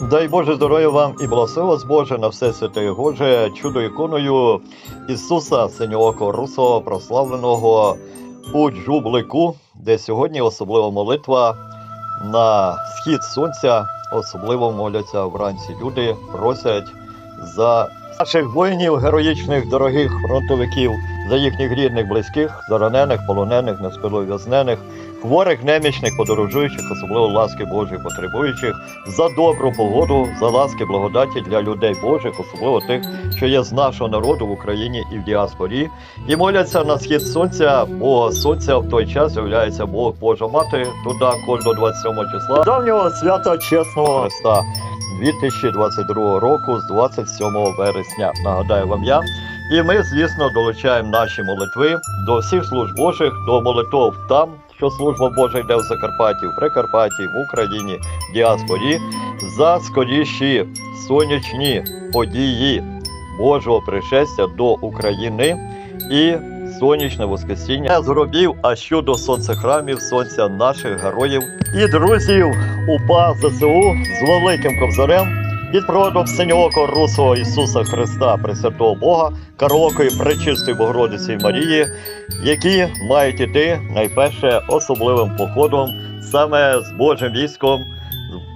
Дай Боже здоров'я вам і благослови вас Боже на все святе Боже, чудо іконою Ісуса Синьоокого Русого, прославленого у Джублику, де сьогодні особлива молитва на схід сонця, особливо моляться вранці. Люди просять за наших воїнів, героїчних, дорогих фронтовиків, за їхніх рідних, близьких, за ранених, полонених, неспилов'язнених, хворих, немічних, подорожуючих, особливо ласки Божої потребуючих, за добру погоду, за ласки благодаті для людей Божих, особливо тих, що є з нашого народу в Україні і в діаспорі, і моляться на схід сонця, бо сонця в той час являється Бог Божа Мати, туди кожного 27 числа давнього свята чесного Христа 2022 року з 27 вересня. Нагадаю вам я. І ми, звісно, долучаємо наші молитви до всіх служб Божих, до молитов там, що служба Божа йде в Закарпатті, в Прикарпатті, в Україні, в діаспорі, за скоріші сонячні події Божого пришестя до України і сонячне воскресіння. З гробів, а щодо сонцехрамів, сонця наших героїв і друзів УПА ЗСУ з великим кобзарем під проводом синьоокого русого Ісуса Христа, Пресвятого Бога, Карлокої Пречистої Богородиці Марії, які мають іти найперше особливим походом саме з Божим військом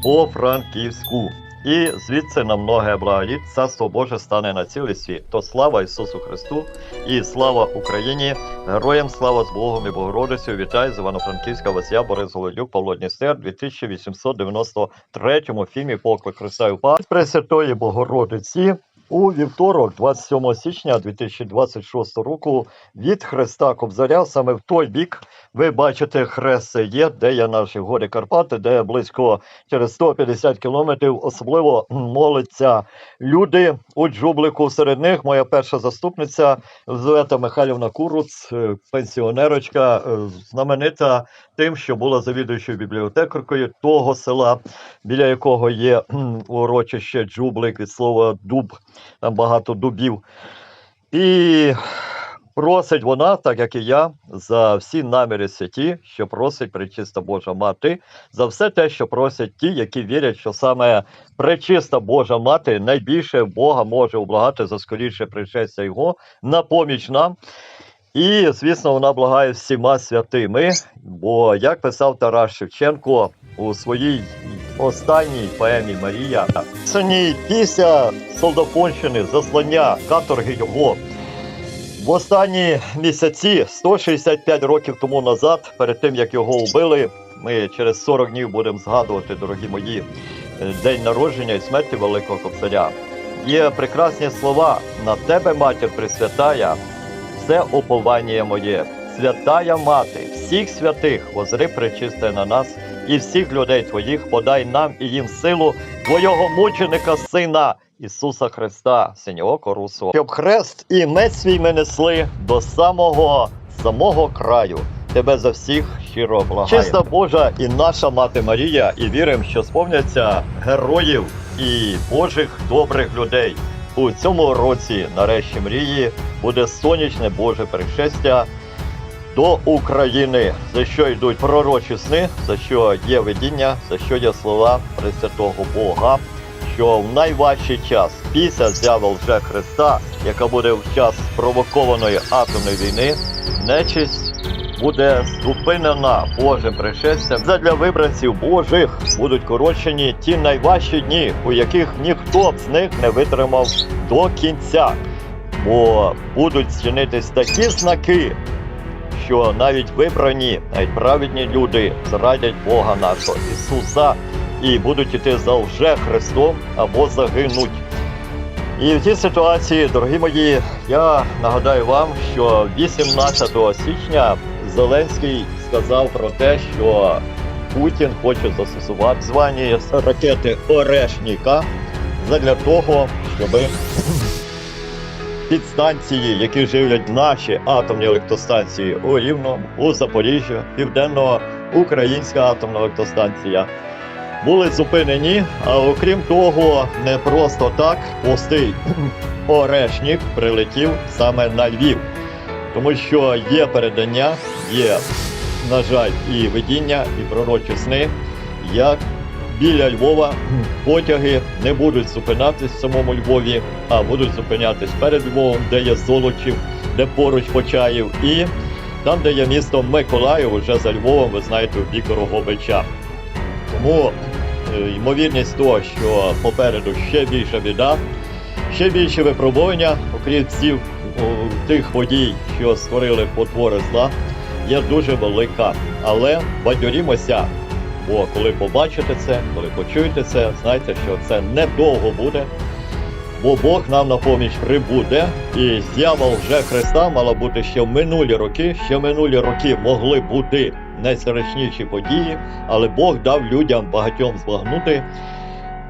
по Франківську. І звідси на многе бралі Царство Боже стане на цілий світ. То слава Ісусу Христу і слава Україні! Героям слава з Богом і Богородицею! Вітаю з Івано-Франківська Васія Борис Голодюк, Павло Дністер, 2893 фільмі Поклик Христа і Упа Пресвятої Богородиці. У вівторок, 27 січня 2026 року, від Христа Кобзаря, саме в той бік, ви бачите, хрест. Є, де є наші гори Карпати, де близько через 150 кілометрів особливо моляться люди. У Джублику. Серед них моя перша заступниця Звета Михайлівна Куруц, е, пенсіонерочка, е, знаменита тим, що була завідуючою бібліотекаркою того села, біля якого є урочище Джублик від слова дуб, там багато дубів. І просить вона, так як і я, за всі наміри святі, що просить Пречиста Божа Мати, за все те, що просять ті, які вірять, що саме Пречиста Божа Мати найбільше Бога може облагати за скоріше пришестя Його на поміч нам. І, звісно, вона благає всіма святими, бо, як писав Тарас Шевченко у своїй останній поемі Марія, писаній після Солдафонщини, заслання каторги його. В останні місяці, 165 років тому назад, перед тим як його вбили, ми через 40 днів будемо згадувати, дорогі мої, е, день народження і смерті Великого Кобзаря. Є прекрасні слова на тебе, матір Пресвятая, все уповання моє, святая мати, всіх святих возри причисти на нас і всіх людей твоїх подай нам і їм силу твого мученика сина Ісуса Христа, синього Русу, щоб хрест і меч свій ми несли до самого самого краю. Тебе за всіх щиро благаю. Чиста Божа і наша мати Марія, і віримо, що сповняться героїв і Божих добрих людей. У цьому році, нарешті мрії, буде сонячне Боже пришестя до України, за що йдуть пророчі сни, за що є видіння, за що є слова Пресвятого Бога, що в найважчий час після зяви лже Христа, яка буде в час провокованої атомної війни, нечисть буде зупинена Божим пришестям. Задля вибранців Божих будуть коротшені ті найважчі дні, у яких ніхто з них не витримав до кінця. Бо будуть чинитись такі знаки, що навіть вибрані, навіть праведні люди зрадять Бога нашого Ісуса і будуть іти за лже Христом або загинуть. І в цій ситуації, дорогі мої, я нагадаю вам, що 18 січня Зеленський сказав про те, що Путін хоче застосувати звані ракети Орешніка задля того, щоб підстанції, які живлять наші атомні електростанції у Рівному, у Запоріжжі, Південно-Українська атомна електростанція. Були зупинені, а окрім того, не просто так пустий орешник прилетів саме на Львів, тому що є передання, є, на жаль, і видіння, і пророчі сни, як біля Львова потяги не будуть зупинятись в самому Львові, а будуть зупинятись перед Львовом, де є Золочів, де поруч Почаїв, і там, де є місто Миколаїв, вже за Львовом, ви знаєте, в бік Рогобича. Тому е, ймовірність того, що попереду ще більша біда, ще більше випробування, окрім всіх тих подій, що створили потвори зла, є дуже велика. Але бадьорімося, бо коли побачите це, коли почуєте це, знайте, що це недовго буде. Бо Бог нам на поміч прибуде, і з'ява вже Христа мала бути ще в минулі роки. Ще минулі роки могли бути найстрашніші події, але Бог дав людям багатьом збагнути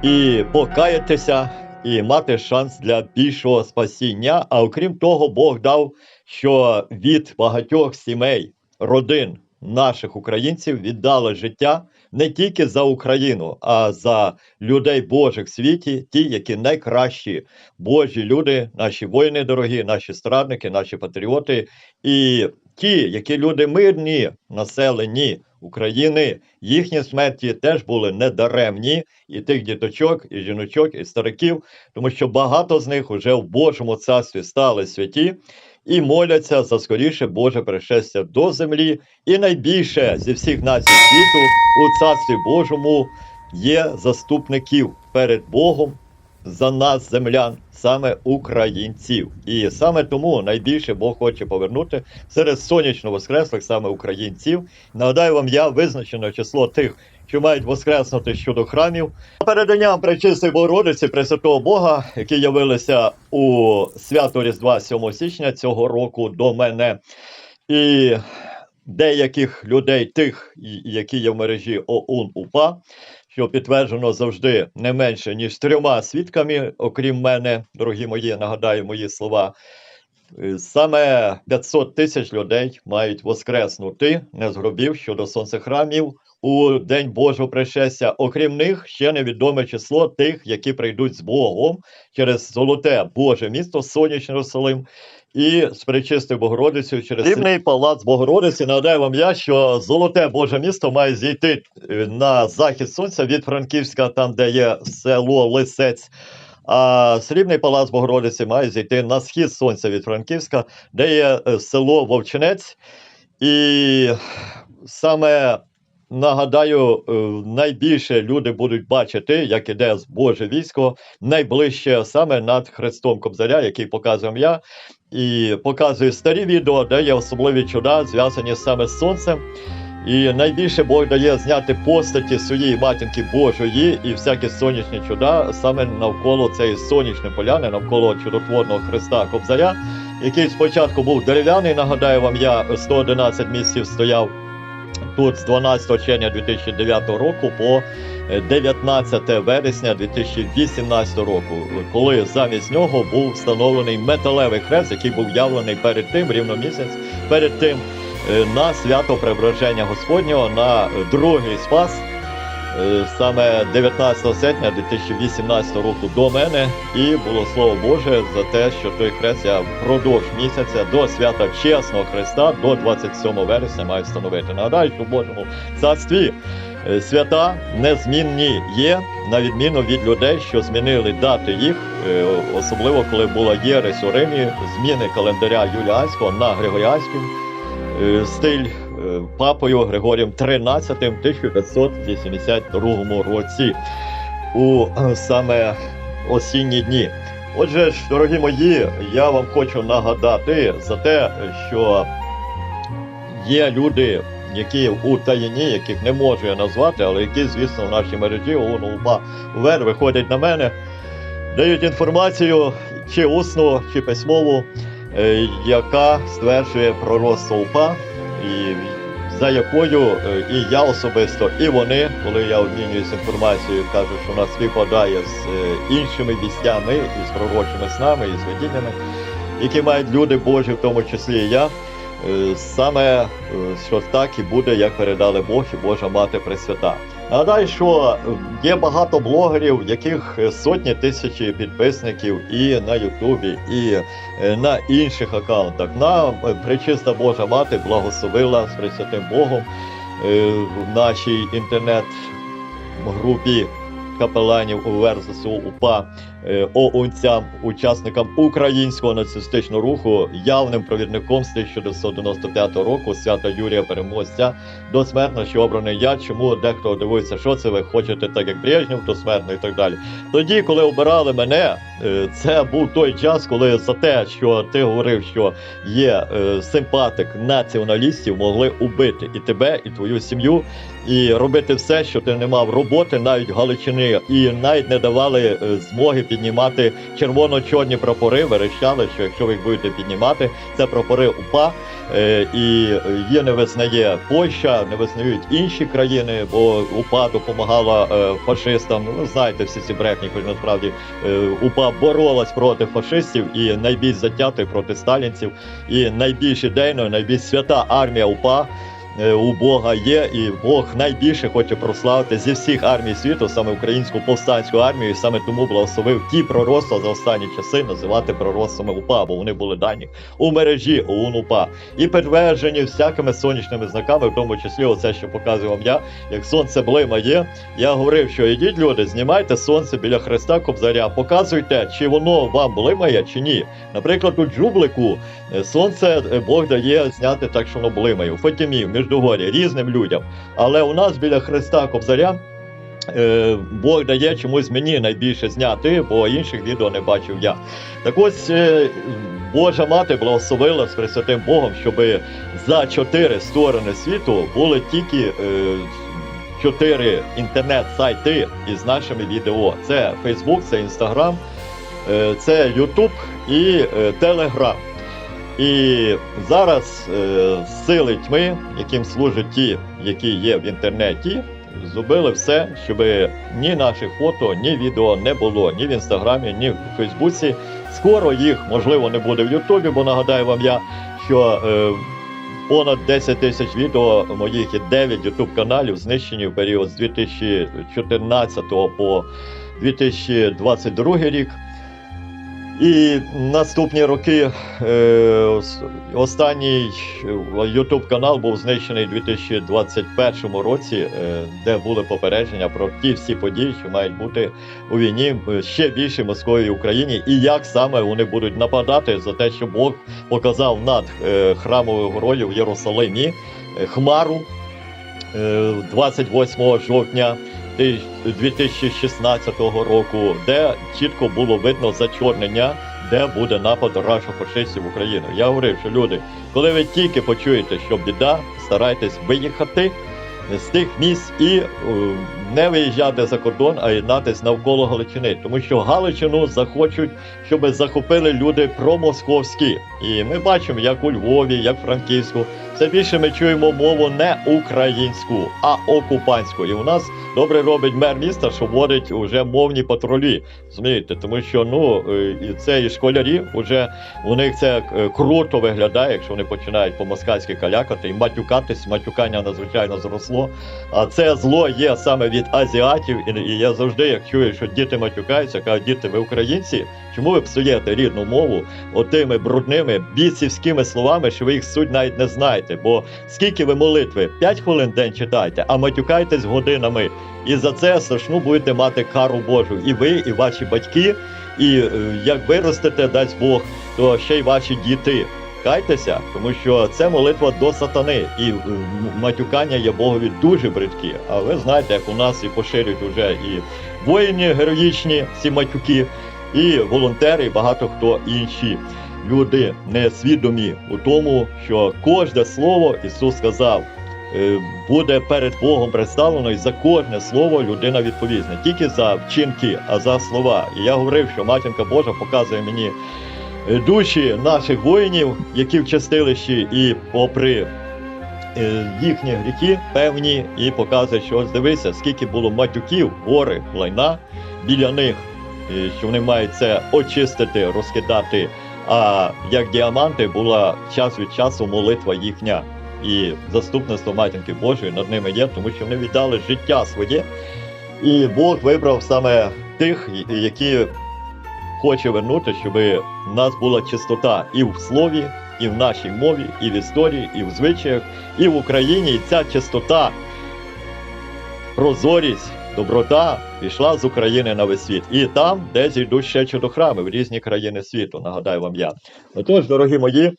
і покаятися, і мати шанс для більшого спасіння. А окрім того, Бог дав, що від багатьох сімей, родин наших українців віддали життя не тільки за Україну, а за людей Божих в світі, ті, які найкращі Божі люди, наші воїни дорогі, наші страдники, наші патріоти, і ті, які люди мирні, населені України, їхні смерті теж були недаремні, і тих діточок, і жіночок, і стариків, тому що багато з них вже в Божому царстві стали святі. І моляться за скоріше Боже пришестя до землі, і найбільше зі всіх націй світу у царстві Божому є заступників перед Богом за нас, землян, саме українців. І саме тому найбільше Бог хоче повернути серед сонячно воскреслих саме українців. Нагадаю вам, я визначено число тих, що мають воскреснути щодо храмів. Переданням Пречистої Богородиці Пресвятого Бога, які явилися у свято Різдва 7 січня цього року до мене. І деяких людей, тих, які є в мережі ОУН УПА, що підтверджено завжди не менше, ніж трьома свідками, окрім мене, дорогі мої, нагадаю мої слова. Саме 500 тисяч людей мають воскреснути не з щодо сонцехрамів у День Божого пришестя. Окрім них, ще невідоме число тих, які прийдуть з Богом через золоте Боже місто, сонячний Єрусалим, і з причистою Богородицею через Рівний палац Богородиці. Нагадаю вам я, що золоте Боже місто має зійти е, на захід сонця від Франківська, там де є село Лисець. А срібний палац Богородиці має зійти на схід сонця від Франківська, де є е, село Вовчинець. І саме нагадаю, е, найбільше люди будуть бачити, як іде Боже військо найближче саме над Хрестом Кобзаря, який показуємо я. І показую старі відео, де є особливі чуда, зв'язані саме з сонцем. І найбільше Бог дає зняти постаті своєї матінки Божої і всякі сонячні чуда саме навколо цієї сонячної поляни, навколо чудотворного Христа Кобзаря, який спочатку був дерев'яний. Нагадаю вам, я 111 місяців стояв тут з 12 червня 2009 року по е, 19 вересня 2018 року, коли замість нього був встановлений металевий хрест, який був явлений перед тим, рівно місяць перед тим на свято Преображення Господнього на другий спас. е, Саме 19 серпня 2018 року до мене і було слово Боже за те, що той хрест я впродовж місяця до свята чесного Христа до 27 вересня маю встановити. Нагадаю, що в Божому царстві е, свята незмінні є, на відміну від людей, що змінили дати їх, е, особливо коли була єресь у Римі, зміни календаря Юліанського на Григоріанський е, стиль е, папою Григорієм XIII в 1582 році у е, саме осінні дні. Отже ж, дорогі мої, я вам хочу нагадати за те, що є люди, які у таїні, яких не можу я назвати, але які, звісно, в нашій мережі ООН УПА виходять на мене, дають інформацію чи усну, чи письмову, е, яка стверджує пророцтво УПА, і за якою е, і я особисто, і вони, коли я обмінююсь інформацією, кажуть, що нас співпадає з е, іншими вістями, і з пророчими снами, і з видіннями, які мають люди Божі, в тому числі і я. Е, Саме е, що так і буде, як передали Бог і Божа Мати Пресвята. Нагадаю, що є багато блогерів, яких сотні тисячі підписників і на Ютубі, і е, на інших аккаунтах. Нам е, Пречиста Божа Мати благословила з Пресвятим Богом е, в нашій інтернет групі капеланів УВР ЗСУ УПА ОУНцям, учасникам українського нацистичного руху, явним провідником з 1995 року свята Юрія Переможця досмертно, що обраний я. Чому дехто дивується, що це ви хочете, так як Брежнєв, досмертно і так далі. Тоді, коли обирали мене, е, це був той час, коли за те, що ти говорив, що є е, симпатик націоналістів, могли убити і тебе, і твою сім'ю, і робити все, що ти не мав роботи, навіть Галичини, і навіть не давали е, змоги піднімати червоно-чорні прапори. Верещали, що якщо ви їх будете піднімати, це прапори УПА. Е, І її не визнає Польща, не визнають інші країни, бо УПА допомагала е, фашистам. Ну, знаєте всі ці брехні, хоч насправді е, УПА боролась проти фашистів і найбільш затятий проти сталінців, і найбільш ідейно, найбільш свята армія УПА. Е, У Бога є, і Бог найбільше хоче прославити зі всіх армій світу, саме українську повстанську армію, і саме тому благословив ті пророцтва за останні часи називати пророцтвами УПА, бо вони були дані у мережі ОУН УПА і підтверджені всякими сонячними знаками, в тому числі оце, що показую вам я, як сонце блимає. Я говорив, що ідіть, люди, знімайте сонце біля Христа Кобзаря, показуйте, чи воно вам блимає, чи ні. Наприклад, у Джублику е, сонце е, Бог дає зняти так, що воно блимає. У Фатімі, в Міждугорі, різним людям. Але у нас біля Христа Кобзаря. е, Бог дає чомусь мені найбільше зняти, бо інших відео не бачив я. Так ось е, Божа мати благословила з Пресвятим Богом, щоб за чотири сторони світу були тільки е, чотири інтернет-сайти із нашими відео. Це Facebook, це Instagram, це YouTube і Telegram. І зараз е, сили тьми, яким служать ті, які є в інтернеті, зробили все, щоб ні наших фото, ні відео не було ні в інстаграмі, ні в Фейсбуці. Скоро їх можливо не буде в Ютубі, бо нагадаю вам я, що е, понад 10 тисяч відео моїх і 9 ютуб каналів знищені в період з 2014 по 2022 рік. І наступні роки е, останній YouTube канал був знищений у 2021 році, е, де були попередження про ті всі події, що мають бути у війні е, ще більше Московії Україні, і як саме вони будуть нападати за те, що Бог показав над е, храмовою горою в Єрусалимі е, хмару е, 28 жовтня. 2016 року, де чітко було видно зачорнення, де буде напад рашофашистів в Україну. Я говорив, що люди, коли ви тільки почуєте, що біда, старайтесь виїхати з тих місць і е, не виїжджати за кордон, а єднатись навколо Галичини, тому що Галичину захочуть, щоб захопили люди промосковські. І ми бачимо, як у Львові, як в Франківську, все більше ми чуємо мову не українську, а окупантську. І у нас добре робить мер міста, що вводить уже мовні патрулі. Розумієте, тому що ну е, і це і школярі вже у них це е, круто виглядає, якщо вони починають по-москальськи калякати і матюкатись. Матюкання надзвичайно зросло. А це зло є саме від азіатів. І, я завжди, як чую, що діти матюкаються, кажуть, діти, ви українці. Чому ви псуєте рідну мову отими брудними бійцівськими словами, що ви їх суть навіть не знаєте? Бо скільки ви молитви? 5 хвилин день читаєте, а матюкаєтесь годинами. І за це страшну будете мати кару Божу. І ви, і ваші батьки. І е, як виростете, дасть Бог, то ще й ваші діти. Кайтеся, тому що це молитва до сатани, і е, матюкання є Богові дуже бридкі. А ви знаєте, як у нас і поширюють уже і воїни героїчні, ці матюки, і волонтери, і багато хто інші люди несвідомі у тому, що кожне слово Ісус сказав. е, Буде перед Богом представлено, і за кожне слово людина відповість не тільки за вчинки, а за слова. І я говорив, що матінка Божа показує мені душі наших воїнів, які в чистилищі, і попри е, їхні гріхи певні, і показує, що ось дивися, скільки було матюків, гори, лайна біля них, е, що вони мають це очистити, розкидати. А як діаманти була час від часу молитва їхня. І заступництво матінки Божої над ними є, тому що вони віддали життя своє. І Бог вибрав саме тих, які хоче вернути, щоб в нас була чистота і в слові, і в нашій мові, і в історії, і в звичаях, і в Україні. І ця чистота, прозорість доброта пішла з України на весь світ. І там, де зійдуть ще чудохрами в різні країни світу, нагадаю вам я. Отож, дорогі мої,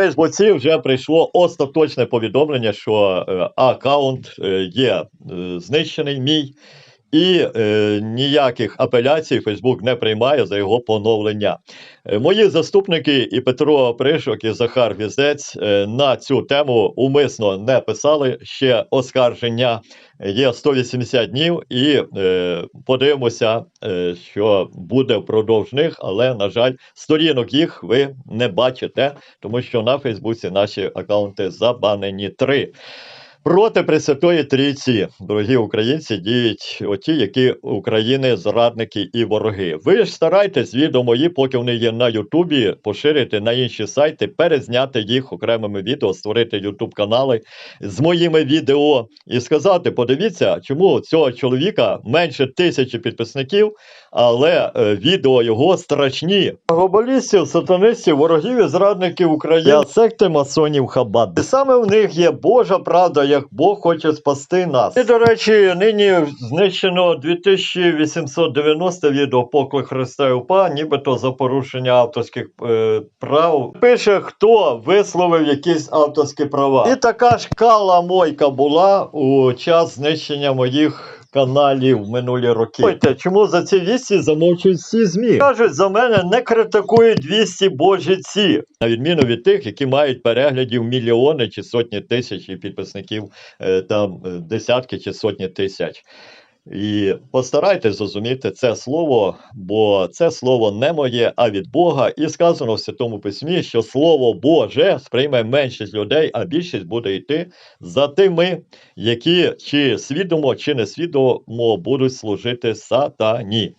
Фейсбуці вже прийшло остаточне повідомлення, що е, аккаунт е, є е, знищений мій, і е, ніяких апеляцій Фейсбук не приймає за його поновлення. Е, Мої заступники і Петро Пришок, і Захар Візець е, на цю тему умисно не писали ще оскарження. Є 180 днів, і е, подивимося, е, що буде впродовж них, але, на жаль, сторінок їх ви не бачите, тому що на Фейсбуці наші аккаунти забанені три. Проти Пресвятої Трійці, дорогі українці, діють оті, які України зрадники і вороги. Ви ж старайтесь відео мої, поки вони є на Ютубі, поширити на інші сайти, перезняти їх окремими відео, створити Ютуб канали з моїми відео і сказати: подивіться, чому цього чоловіка менше тисячі підписників, але е, відео його страшні. Глобалістів, сатанистів, ворогів і зрадників України, секти масонів Хабад. І саме в них є Божа правда, як Бог хоче спасти нас. І, до речі, нині знищено 2890 відео поклик Христа і УПА, нібито за порушення авторських е, прав. Пише, хто висловив якісь авторські права. І така ж кала мойка була у час знищення моїх. Каналів в минулі роки. Ой, чому за ці вісті замовчують всі ЗМІ? Кажуть, за мене не критикують 200 божиці, на відміну від тих, які мають переглядів мільйони чи сотні тисяч і підписників е, там е, десятки чи сотні тисяч. І постарайтесь зрозуміти це слово, бо це слово не моє, а від Бога. І сказано в Святому Письмі, що Слово Боже сприйме меншість людей, а більшість буде йти за тими, які чи свідомо, чи несвідомо будуть служити сатані.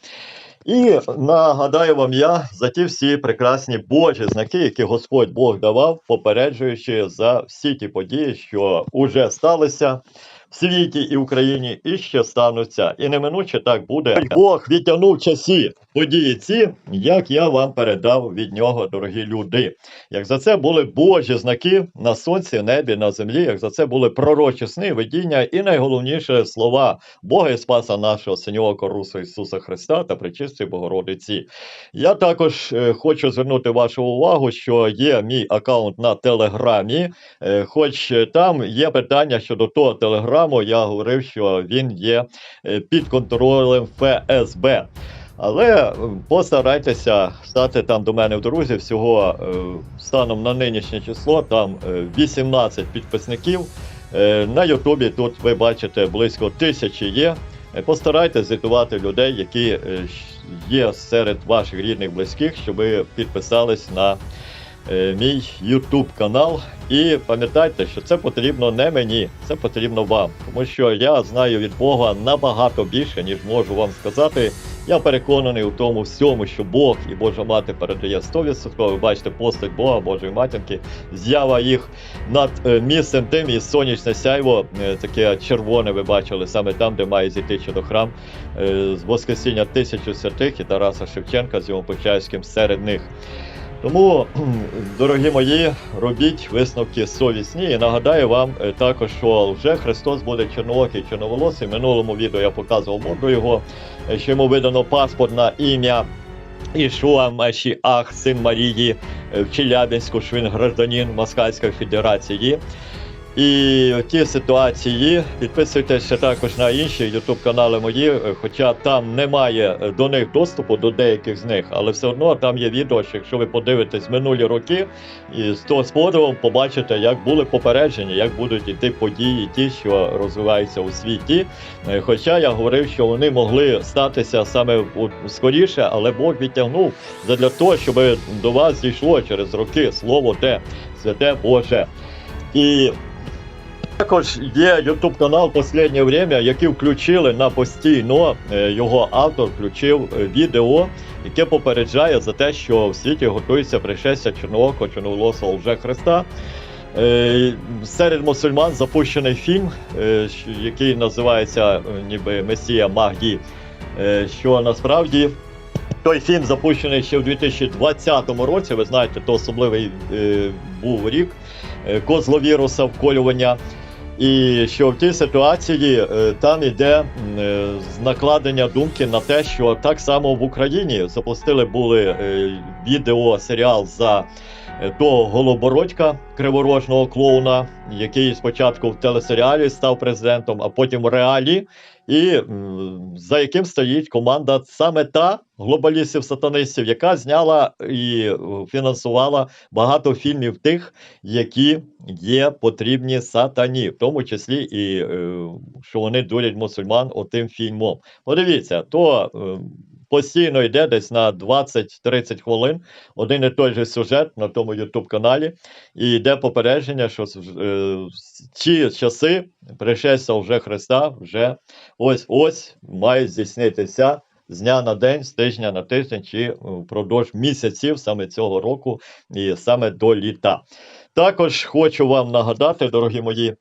І нагадаю вам я за ті всі прекрасні Божі знаки, які Господь Бог давав, попереджуючи за всі ті події, що уже сталися в світі і Україні, і ще стануться. І неминуче так буде. Бог відтягнув часі події ці, як я вам передав від нього, дорогі люди. Як за це були Божі знаки на сонці, небі, на землі, як за це були пророчі сни, видіння, і найголовніше слова Бога і Спаса нашого Синього Корусу Ісуса Христа та Пречистої Богородиці. Я також е, хочу звернути вашу увагу, що є мій аккаунт на Телеграмі. Е, хоч е, там є питання щодо того телеграму, я говорив, що він є е, під контролем ФСБ. Але е, постарайтеся стати там до мене в друзі. Всього е, станом на нинішнє число там е, 18 підписників. На Ютубі тут ви бачите близько тисячі є. Постарайтесь звітувати людей, які є серед ваших рідних близьких, щоб ви підписались на мій YouTube канал. І пам'ятайте, що це потрібно не мені, це потрібно вам. Тому що я знаю від Бога набагато більше, ніж можу вам сказати. Я переконаний у тому всьому, що Бог і Божа мати передає 100%. Ви бачите постать Бога, Божої матінки, з'ява їх над е, місцем тим і сонячне сяйво, е, таке червоне, ви бачили, саме там, де має зійти чудохрам, е, з Воскресіння тисячу святих і Тараса Шевченка з його Почаївським серед них. Тому, дорогі мої, робіть висновки совісні. І нагадаю вам е, також, що вже Христос буде чорноокий, чорноволосий. В минулому відео я показував морду його, е, що йому видано паспорт на ім'я Ішуа Машіах, син Марії е, в Челябинську, що він гражданин Москальської Федерації. І ті ситуації підписуйтесь ще також на інші ютуб канали мої, хоча там немає до них доступу до деяких з них, але все одно там є відео, що якщо ви подивитесь минулі роки, і з того подивом побачите, як були попередження, як будуть іти події, ті, що розвиваються у світі. Е, Хоча я говорив, що вони могли статися саме скоріше, але Бог відтягнув задля того, щоб до вас дійшло через роки слово те, святе Боже. І також є YouTube канал Последнє время, який включили на постійно. е, Його автор включив е, відео, яке попереджає за те, що в світі готується пришестя чорноокого чорноволосого лже Христа. Е, Серед мусульман запущений фільм, який називається ніби Месія Магді. Що насправді той фільм запущений ще в 2020 році. Ви знаєте, то особливий був рік козловіруса, вколювання. І що в тій ситуації е, там іде е, накладення думки на те, що так само в Україні запустили були відеосеріал відео серіал за е, того голобородька криворожного клоуна, який спочатку в телесеріалі став президентом, а потім в реалі, і за яким стоїть команда саме та глобалістів-сатанистів, яка зняла і е, фінансувала багато фільмів тих, які є потрібні сатані, в тому числі і е, що вони дурять мусульман отим фільмом. Подивіться, то е, постійно йде десь на 20-30 хвилин. Один і той же сюжет на тому youtube каналі, і йде попередження, що е, ці часи пришестя вже Христа вже ось ось мають здійснитися з дня на день, з тижня на тиждень, чи впродовж місяців саме цього року, і саме до літа. Також хочу вам нагадати, дорогі мої,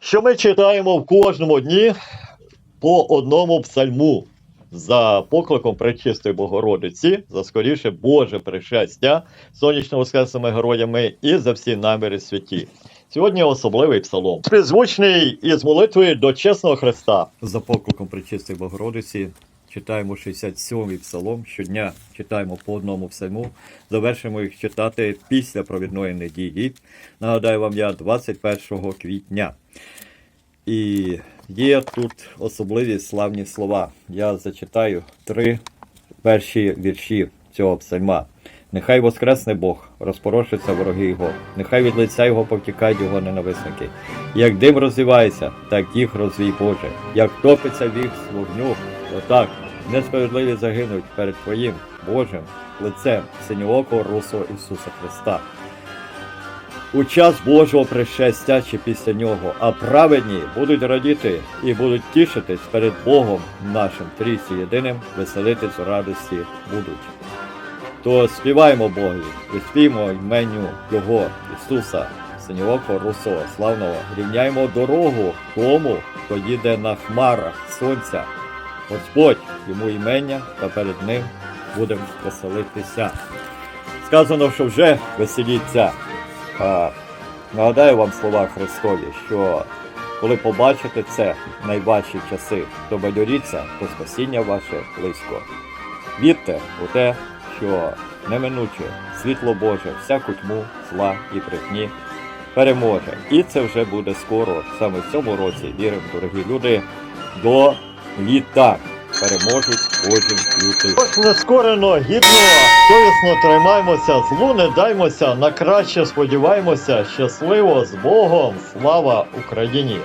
що ми читаємо в кожному дні по одному псальму за покликом Пречистої Богородиці, за скоріше Боже пришестя сонячно воскресними героями і за всі наміри святі. Сьогодні особливий псалом, призвучний із молитви до чесного Христа. За покликом Пречистої Богородиці читаємо 67-й псалом. Щодня читаємо по одному псалму. Завершимо їх читати після провідної неділі. Нагадаю вам я 21 квітня. І є тут особливі славні слова. Я зачитаю три перші вірші цього псальма. Нехай воскресне Бог, розпорошиться вороги його, нехай від лиця його повтікають його ненависники. Як дим розвивається, так їх розвій Боже. Як топиться вік з вогню, отак несправедливі загинуть перед Твоїм Божим лицем синьоокого русого Ісуса Христа. У час Божого пришестя чи після нього, а праведні будуть радіти і будуть тішитись перед Богом нашим трійці єдиним, веселитись у радості будуть. То співаємо Богові, виспімо іменю Його, Ісуса, синьоокого русого, славного, рівняємо дорогу тому, хто їде на хмарах сонця. Господь йому імення, та перед ним будемо веселитися. Сказано, що вже веселіться. А, нагадаю вам слова Христові, що коли побачите це в найважчі часи, то бадьоріться, то спасіння ваше близько. Вірте у те, що неминуче світло Боже всяку тьму, зла і брехні переможе. І це вже буде скоро, саме в цьому році, віримо, дорогі люди, до літа переможуть кожен лютий. Ось нескорено, гідно, совісно тримаймося, злу не даймося, на краще сподіваємося, щасливо з Богом, слава Україні!